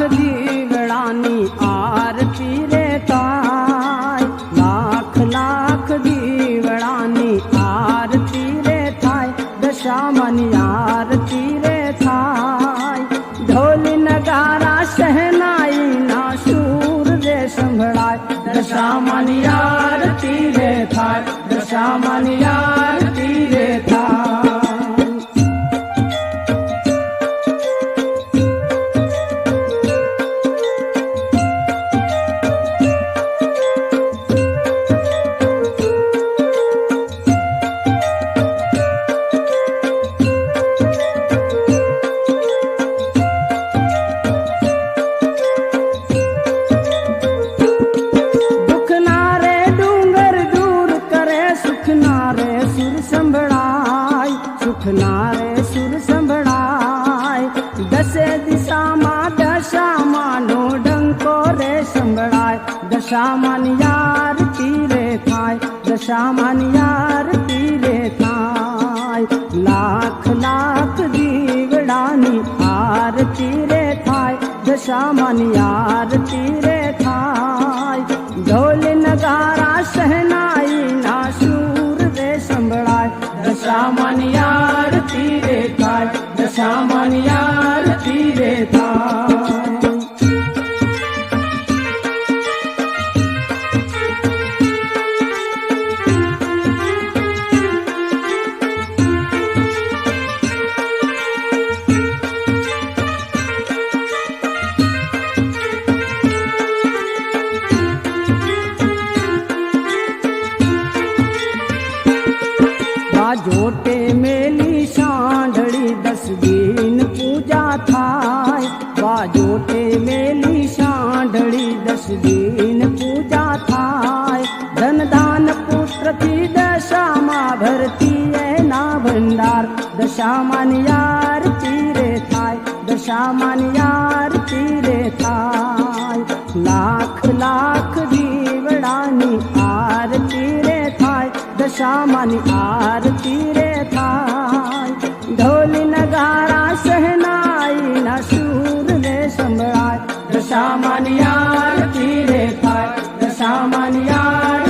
લાખ દીવડાની આરતી રે તાય લાખ લાખ દીવડાની આરતી રે થાય દશામાની આરતી રે થાય ઢોલ નગારા સહનાઈ ના સૂર રે સંભળાય દશામાની આરતી રે થાય દશામાની સંભળાય દશામાન યાર તીરે થાય, દશામાન યાર તીરે થાય. લાખ લાખ દીવડાની હાર તીરે થાય, દશામાન યાર તીરે થાય. ઢોલ નગારા સહનાઈ ના શૂર રે સંભળાય, દશામાન યાર તીરે થાય, દશામાન યારતી બાજોટે મેલી સાંઢળી દસ દિન પૂજા થાય બાજોટે મેલી સાંઢળી દસ દિન પૂજા થાય ધનદાન પુત્રથી દશામાં ભરતી એના ભંડાર દશામાન યાર રે થાય દશામાન યાર રે થાય લાખ લાખ દીવડાની થાય દશામાની આરતી રે થાય ઢોલ નગારા શહનાઈ ના સૂર ને સંભળાય દશામાની આરતી રે થાય દશામાની આરતી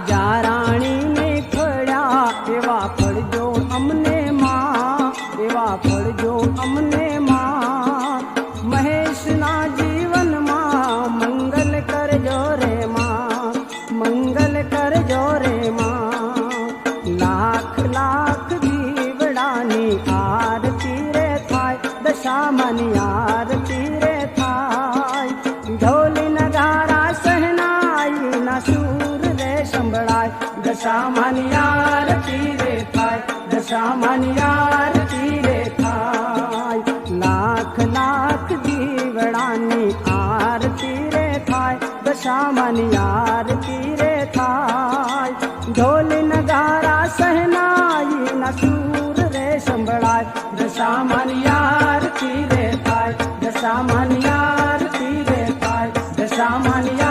રાજા રાણીને ફળ્યા એવા ફળજો અમને માં, એવા ફળજો અમને માં. મહેશના જીવનમાં મંગલ કરજો રે માં, મંગલ કરજો રે માં. લાખ લાખ દીવડાની દશામાની આરતી રે થાય દશામાની આરતી રે થાય લાખ લાખ દીવડાની આરતી રે થાય દશામાની આરતી રે થાય ઢોલ નગારા સહનાઈ ના સૂર રે સંભળાય દશામાની આરતી રે થાય દશામાની આરતી રે થાય દશામાની